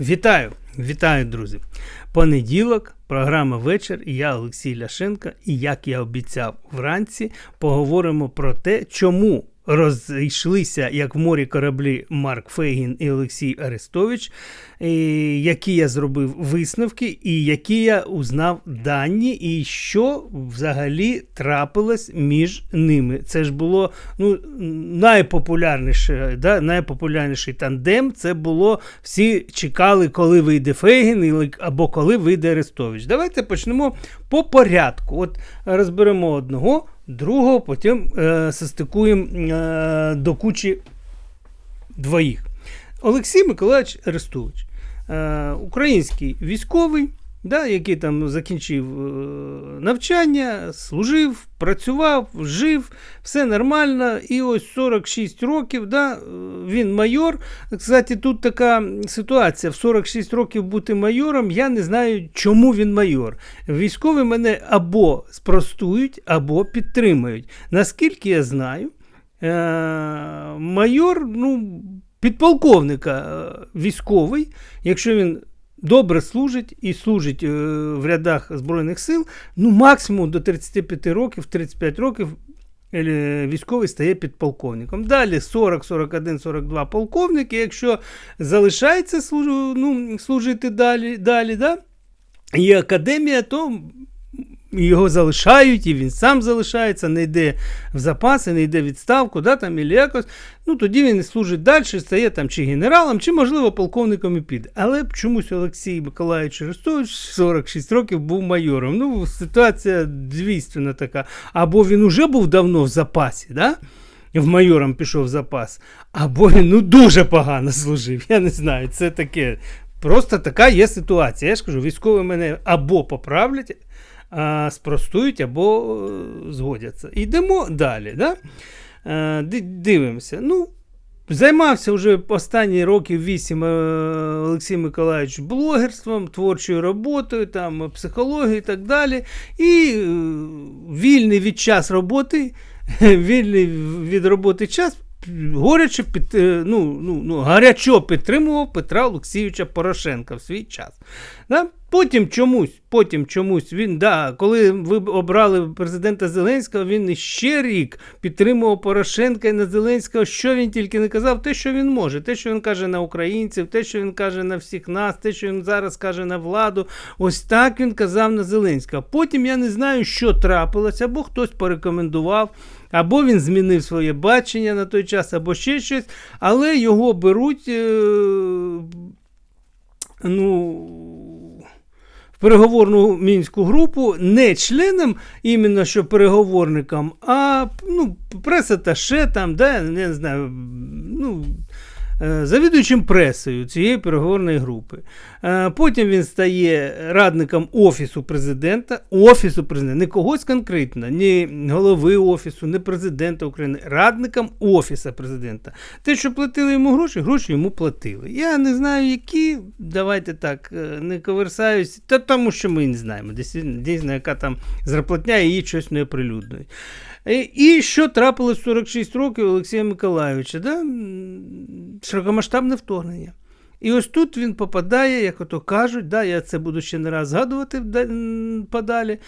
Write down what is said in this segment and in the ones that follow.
Вітаю, вітаю, друзі! Понеділок, програма вечір. Я Олексій Ляшенко. І як я обіцяв вранці, поговоримо про те, чому розійшлися як в морі кораблі Марк Фейгін і Олексій Арестович, які я зробив висновки, і які я узнав дані, і що взагалі трапилось між ними. Це ж було ну, найпопулярніше, да, найпопулярніший тандем. Це було всі чекали, коли вийде Фейгін або коли вийде Арестович. Давайте почнемо по порядку. От розберемо одного другого потім е, состикуємо е, до кучі двоїх. Олексій Миколаївич Арестович, е, український військовий, да, який там закінчив е, навчання, служив, працював, жив, все нормально. І ось 46 років, да, він майор. Кстати, тут така ситуація: в 46 років бути майором, я не знаю, чому він майор. Військові мене або спростують, або підтримують. Наскільки я знаю, е, майор, ну, підполковника е, військовий, якщо він добре служить і служить е, в рядах Збройних сил, ну максимум до 35 років, 35 років е, військовий стає підполковником. Далі 40, 41, 42 полковники. Якщо залишається ну, служити далі, далі да? і академія, то його залишають, і він сам залишається, не йде в запаси, не йде відставку, да, там, і якось. Ну, тоді він служить далі, стає там чи генералом, чи, можливо, полковником і піде. Але чомусь Олексій Миколаївич Арестович 46 років був майором. Ну, ситуація двійственна така. Або він уже був давно в запасі, да? в майором пішов в запас, або він ну, дуже погано служив. Я не знаю, це таке. Просто така є ситуація. Я ж кажу, військові мене або поправлять, а, спростують або е, згодяться. Йдемо далі. Да? Е, дивимося. Ну, Займався вже останні років 8 е, Олексій Миколаївич блогерством, творчою роботою, там, психологією і так далі. І вільний від час роботи, вільний від роботи час горяче під, ну, ну, ну, гарячо підтримував Петра Олексійовича Порошенка в свій час. Да? Потім чомусь потім чомусь він, да, коли ви обрали президента Зеленського, він ще рік підтримував Порошенка і на Зеленського, що він тільки не казав, те, що він може, те, що він каже на українців, те, що він каже на всіх нас, те, що він зараз каже на владу. Ось так він казав на Зеленського. Потім я не знаю, що трапилося, або хтось порекомендував. Або він змінив своє бачення на той час, або ще щось, але його беруть. Е, ну, в переговорну мінську групу не членом, іменно що переговорникам, а ну, пресаташе там, да, не знаю, ну, завідуючим пресою цієї переговорної групи. Е, потім він стає радником Офісу президента, Офісу президента, не когось конкретно, ні голови Офісу, не президента України, радником Офісу президента. Те, що платили йому гроші, гроші йому платили. Я не знаю, які. Давайте так, е, не коверсаюсь, та тому що ми не знаємо, дійсно, яка там зарплатня її щось не оприлюднюють. І що трапилось 46 років Олексія Миколайовича? Да? Широкомасштабне вторгнення. І ось тут він попадає, як ото кажуть, да, я це буду ще не раз згадувати подалі, е,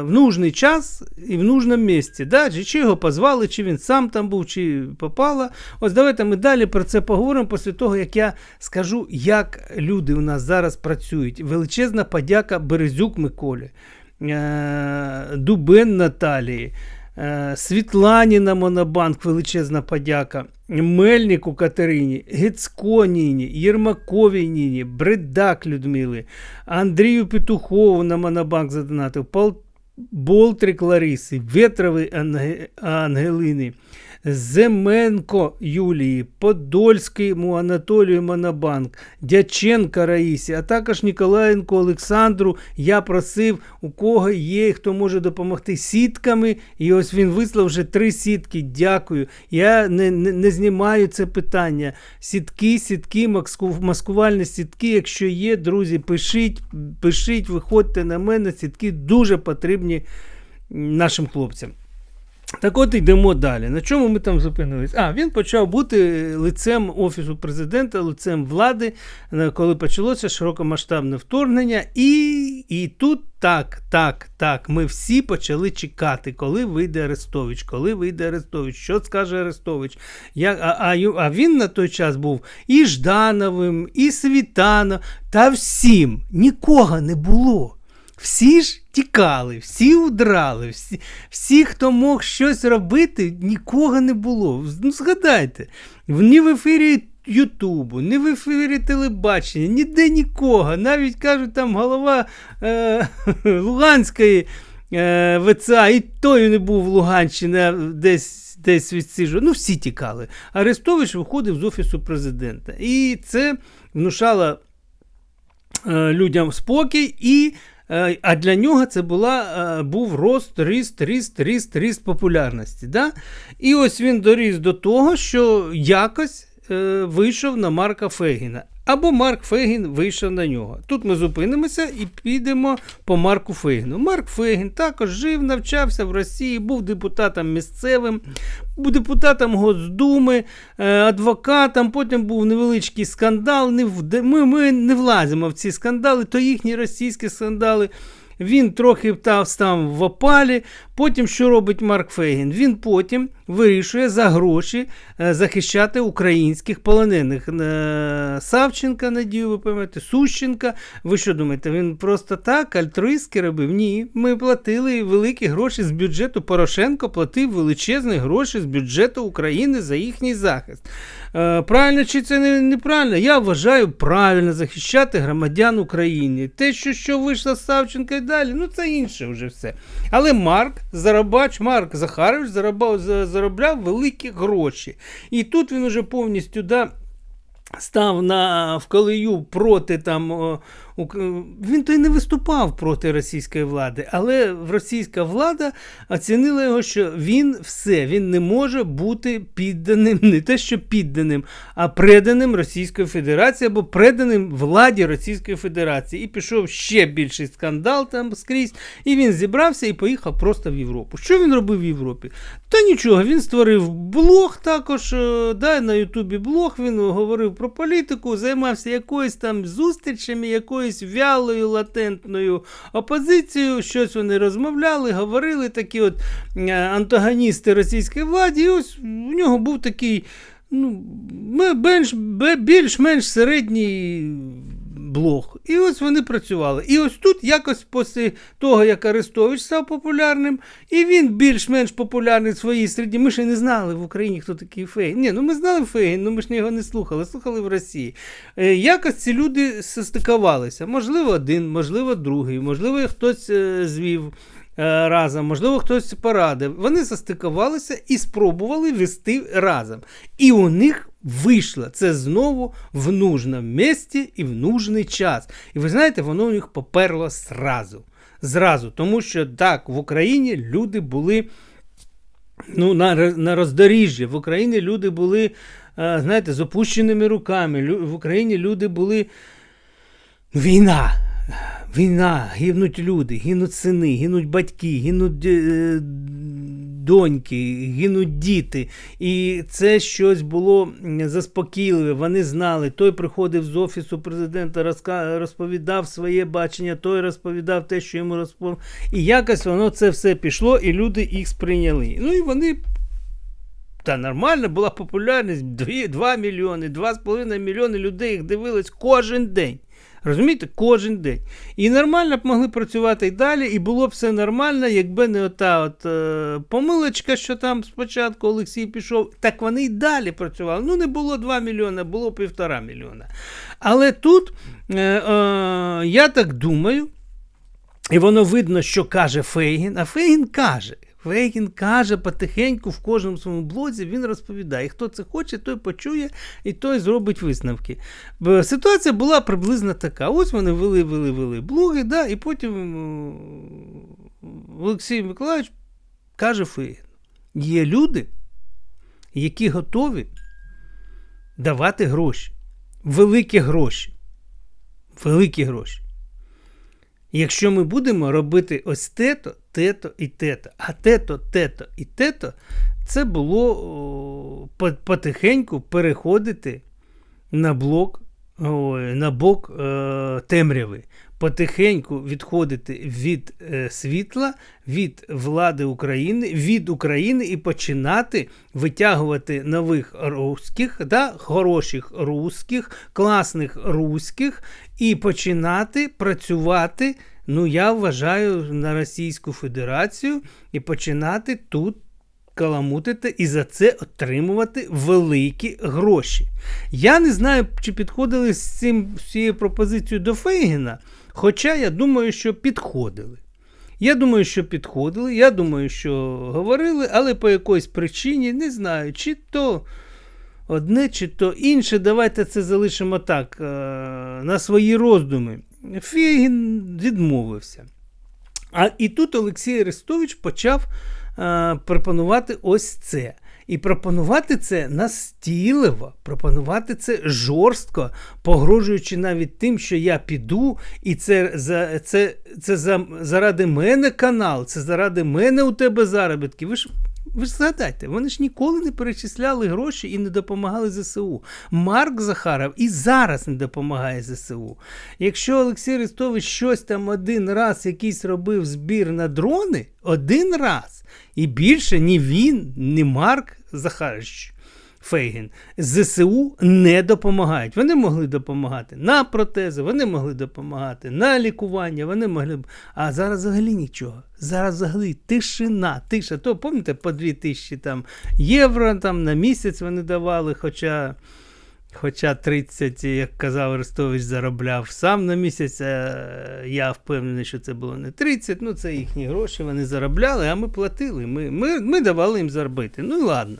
в нужний час і в нужному місці. Да? Чи його позвали, чи він сам там був, чи попало. Ось давайте ми далі про це поговоримо після того, як я скажу, як люди у нас зараз працюють. Величезна подяка Березюк Миколі, е, Дубен Наталії. Е, Світлані на Монобанк, величезна подяка. Мельнику Катерині, Гецько Ніні, Єрмаковій Ніні, Бредак Людмили, Андрію Петухову на Монобанк задонатив, Болтрик Лариси, Ветровий Ангелини. Земенко Юлії, Подольському Анатолію Монобанк, Дяченка Раїсі, а також Ніколаєнко Олександру. Я просив, у кого є, хто може допомогти сітками. І ось він вислав вже три сітки. Дякую. Я не не, не знімаю це питання. Сітки, сітки, маскувальні сітки. Якщо є, друзі, пишіть, пишіть, виходьте на мене. Сітки дуже потрібні нашим хлопцям. Так от йдемо далі. На чому ми там зупинились? А, він почав бути лицем Офісу президента, лицем влади, е, коли почалося широкомасштабне вторгнення. І і тут так, так, так, ми всі почали чекати, коли вийде Арестович, коли вийде Арестович, що скаже Арестович. Як, а, а, а він на той час був і Ждановим, і Світано, та всім нікого не було. Всі ж тікали, всі удрали, всі, всі, хто мог щось робити, нікого не було. Ну, Згадайте, ні в ефірі Ютубу, ні в ефірі телебачення, ніде нікого. Навіть кажуть, там голова е, Луганської е, ВЦА, і той не був в Луганщині, десь десь відсиджував. Ну, всі тікали. Арестович виходив з Офісу президента. І це внушало е, людям спокій і. Е, а для нього це була, е, був рост, ріст, ріст, ріст, ріст популярності. Да? І ось він доріс до того, що якось е, вийшов на Марка Фегіна. Або Марк Фегін вийшов на нього. Тут ми зупинимося і підемо по Марку Фегіну. Марк Фегін також жив, навчався в Росії, був депутатом місцевим, був депутатом Госдуми, е, адвокатом. Потім був невеличкий скандал. Ми, Ми не влазимо в ці скандали, то їхні російські скандали. Він трохи став в опалі. Потім що робить Марк Фейгін? Він потім вирішує за гроші е, захищати українських полонених. Е, Савченка, надію, ви пам'ятаєте, Сущенка. Ви що думаєте, він просто так альтруїстки робив? Ні. Ми платили великі гроші з бюджету. Порошенко платив величезні гроші з бюджету України за їхній захист. Е, правильно чи це неправильно? Я вважаю правильно захищати громадян України. Те, що що вийшло з Савченка і далі, ну це інше вже все. Але Марк Зарабач, Марк Захарович заробляв, заробляв великі гроші. І тут він уже повністю да, став на в колею проти там він то й не виступав проти російської влади, але російська влада оцінила його, що він все, він не може бути підданим, не те, що підданим, а преданим Російської Федерації або преданим владі Російської Федерації. І пішов ще більший скандал там скрізь. І він зібрався і поїхав просто в Європу. Що він робив в Європі? Та нічого, він створив блог також. Е, да, На Ютубі блог він говорив про політику, займався якоюсь там зустрічами, якоюсь якоюсь вялою латентною опозицією. Щось вони розмовляли, говорили такі от е, антагоністи російської влади. І ось у нього був такий ну, більш-менш середній блог. І ось вони працювали. І ось тут, якось після того, як Арестович став популярним, і він більш-менш популярний в своїй середі. Ми ще не знали в Україні, хто такий Фейгін. Ні, ну ми знали Фейгін, ну ми ж його не слухали, слухали в Росії. Е, якось ці люди стикувалися. Можливо, один, можливо, другий, можливо, хтось е, звів. Е, разом, можливо, хтось порадив. Вони застикувалися і спробували вести разом. І у них вийшло це знову в нужному місці і в нужний час. І ви знаєте, воно у них поперло зразу. Зразу. Тому що так, в Україні люди були ну, на на роздоріжжі. В Україні люди були, е, знаєте, з опущеними руками. В Україні люди були. Війна. Війна, гинуть люди, гинуть сини, гинуть батьки, гинуть е, доньки, гинуть діти. І це щось було заспокійливе. Вони знали. Той приходив з офісу президента, розповідав своє бачення, той розповідав те, що йому розповів. І якось воно це все пішло, і люди їх сприйняли. Ну і вони. Та нормальна була популярність 2, 2 мільйони, 2,5 мільйони людей їх дивились кожен день. Розумієте, кожен день. І нормально б могли працювати і далі, і було б все нормально, якби не ота от е, помилочка, що там спочатку Олексій пішов, так вони й далі працювали. Ну, не було 2 мільйони, було півтора мільйона. Але тут е, е, я так думаю, і воно видно, що каже Фейгін, а Фейгін каже. Фейгін каже потихеньку в кожному своєму блозі, він розповідає. Хто це хоче, той почує і той зробить висновки. Ситуація була приблизно така. Ось вони вели, вели, вели блоги, да, і потім Олексій Миколаївич каже Фейгін: є люди, які готові давати гроші, великі гроші. Великі гроші. Якщо ми будемо робити ось тето, тето і тето, а тето, тето і тето, це було о, потихеньку переходити на блок, о, на бок о, темряви, потихеньку відходити від е, світла, від влади України, від України і починати витягувати нових русських, да, хороших русських, класних русських, і починати працювати. Ну, я вважаю на Російську Федерацію і починати тут каламутити і за це отримувати великі гроші. Я не знаю, чи підходили з цим з цією пропозицією до Фейгіна, хоча я думаю, що підходили. Я думаю, що підходили, я думаю, що говорили, але по якоїсь причині не знаю, чи то одне, чи то інше. Давайте це залишимо так, е, на свої роздуми. Фейгін відмовився. А і тут Олексій Арестович почав е, пропонувати ось це. І пропонувати це настійливо, пропонувати це жорстко, погрожуючи навіть тим, що я піду, і це за це, це за, заради мене канал, це заради мене у тебе заробітки. Ви ж ви ж згадайте, вони ж ніколи не перечисляли гроші і не допомагали ЗСУ. Марк Захаров і зараз не допомагає ЗСУ. Якщо Олексій Арестович щось там один раз якийсь робив збір на дрони, один раз, і більше ні він, ні Марк Захарович Фейгін ЗСУ не допомагають. Вони могли допомагати на протези, вони могли допомагати на лікування, вони могли. А зараз взагалі нічого. Зараз взагалі тишина, тиша. То пам'ятаєте, по 2 тисячі там євро там, на місяць вони давали, хоча. Хоча 30, як казав Арестович, заробляв сам на місяць. е, Я впевнений, що це було не 30, ну це їхні гроші, вони заробляли, а ми платили. Ми ми, ми давали їм заробити. Ну і ладно.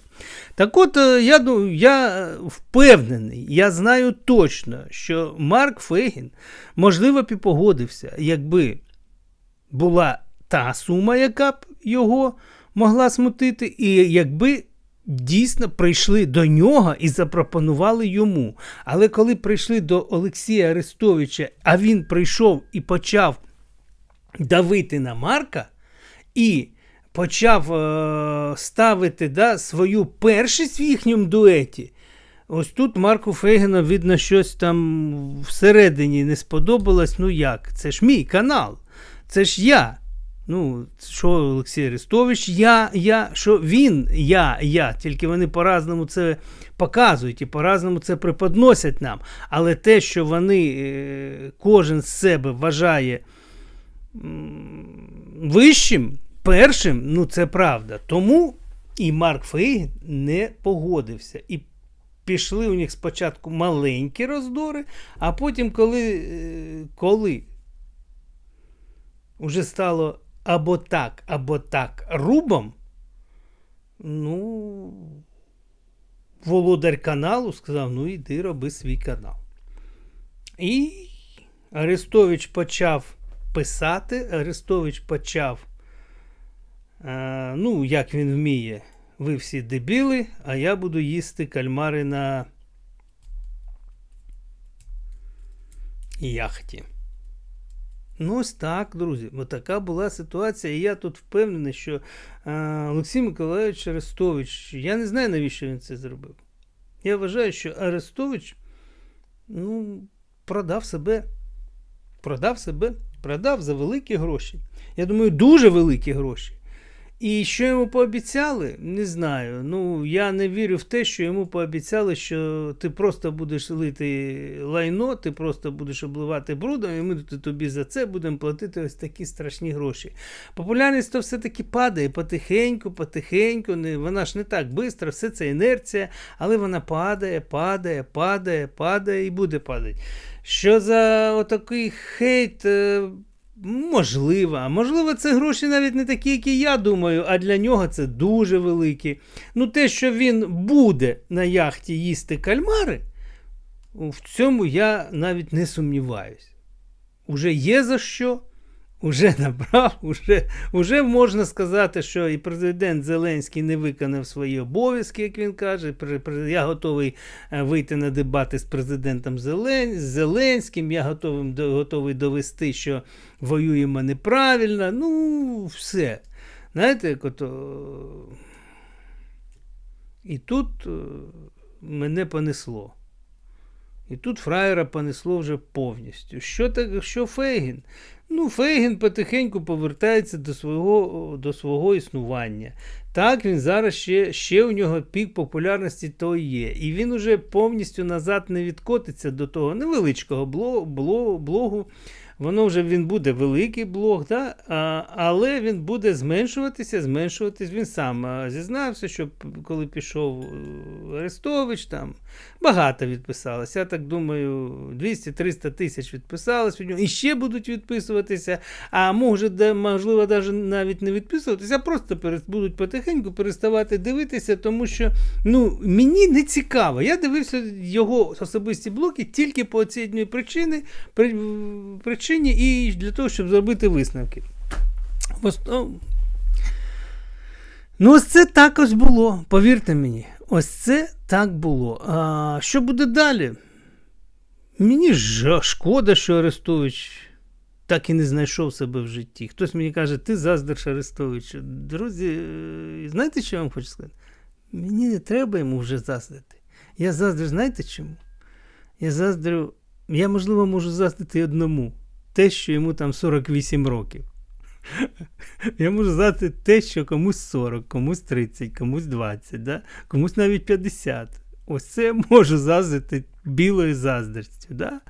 Так от, е, я, ду- я впевнений, я знаю точно, що Марк Фейгін, можливо, б і погодився, якби була та сума, яка б його могла смутити, і якби дійсно прийшли до нього і запропонували йому. Але коли прийшли до Олексія Арестовича, а він прийшов і почав давити на Марка, і почав е- ставити да, свою першість в їхньому дуеті. Ось тут Марку Фейгену, видно, щось там всередині не сподобалось. Ну як? Це ж мій канал. Це ж я. Ну, що Олексій Арестович, я, я, що він, я, я. Тільки вони по-разному це показують і по-разному це преподносять нам. Але те, що вони, е, кожен з себе вважає вищим, першим, ну це правда. Тому і Марк Фейгін не погодився. І пішли у них спочатку маленькі роздори, а потім, коли, е, коли уже стало або так, або так рубом, ну, володар каналу сказав: ну іди роби свій канал. І Арестович почав писати, Арестович почав, е, ну, як він вміє, ви всі дебіли, а я буду їсти кальмари на яхті. Ну, ось так, друзі. Така була ситуація. І я тут впевнений, що е, Олексій Миколайович Арестович, я не знаю, навіщо він це зробив. Я вважаю, що Арестович ну, продав себе. Продав себе, продав за великі гроші. Я думаю, дуже великі гроші. І що йому пообіцяли, не знаю. Ну, я не вірю в те, що йому пообіцяли, що ти просто будеш лити лайно, ти просто будеш обливати брудом, і ми тобі за це будемо платити ось такі страшні гроші. Популярність то все-таки падає потихеньку, потихеньку. Не, вона ж не так швидко, все це інерція, але вона падає, падає, падає, падає і буде падати. Що за отакий хейт. Можливо, можливо, це гроші навіть не такі, які я думаю, а для нього це дуже великі. Ну, те, що він буде на яхті їсти кальмари, в цьому я навіть не сумніваюсь. Уже є за що, Уже набрав, уже, уже можна сказати, що і президент Зеленський не виконав свої обов'язки, як він каже. Я готовий е, вийти на дебати з президентом Зелен... Зеленським. Я готовий, готовий довести, що воюємо неправильно. Ну, все. Знаєте, як ото. І тут е, мене понесло. І тут фраєра понесло вже повністю. Що так, що Фейгін? Ну, Фейгін потихеньку повертається до свого, до свого існування. Так, він зараз ще, ще у нього пік популярності то є. І він уже повністю назад не відкотиться до того невеличкого бло, бло, блогу. Воно вже він буде великий блог, да? а, але він буде зменшуватися, зменшуватись. Він сам зізнався, що коли пішов е, Арестович, там багато відписалось. Я так думаю, 200-300 тисяч відписалось від нього. І ще будуть відписуватися. А може, можливо, навіть не відписуватися, а просто будуть потихеньку переставати дивитися, тому що ну, мені не цікаво. Я дивився його особисті блоки тільки по цій одній причини, при, причині і для того, щоб зробити висновки. Ну, ось це так ось було. Повірте мені, ось це так було. А що буде далі? Мені ж шкода, що Арестович так і не знайшов себе в житті. Хтось мені каже, ти заздриш Арестовичу. Друзі, е, знаєте, що я вам хочу сказати? Мені не треба йому вже заздрити. Я заздрю, знаєте чому? Я заздрю, я, можливо, можу заздрити одному. Те, що йому там 48 років. Я можу заздрити те, що комусь 40, комусь 30, комусь 20, да? комусь навіть 50. Ось це можу заздрити білою заздрістю. Да?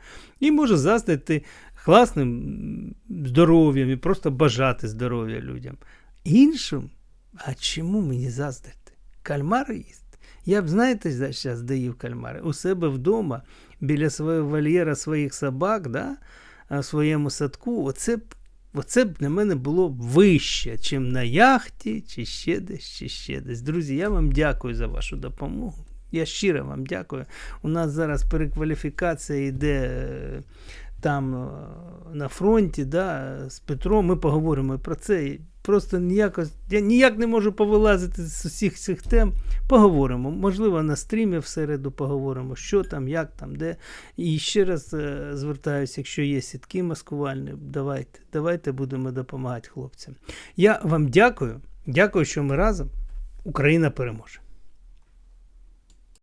І можу заздрити класним здоров'ям і просто бажати здоров'я людям. Іншим, а чому мені заздрити? Кальмари їсти. Я б, знаєте, зараз доїв кальмари у себе вдома, біля свого вольєра своїх собак, да? своєму садку. Оце б Оце б на мене було вище, чим на яхті, чи ще десь, чи ще десь. Друзі, я вам дякую за вашу допомогу. Я щиро вам дякую. У нас зараз перекваліфікація йде там е, на фронті, да, з Петром. Ми поговоримо про це. І Просто ніяко, я ніяк не можу повилазити з усіх цих тем. Поговоримо. Можливо, на стрімі в середу поговоримо, що там, як там, де. І ще раз е, звертаюся, якщо є сітки маскувальні, давайте, давайте будемо допомагати хлопцям. Я вам дякую. Дякую, що ми разом. Україна переможе.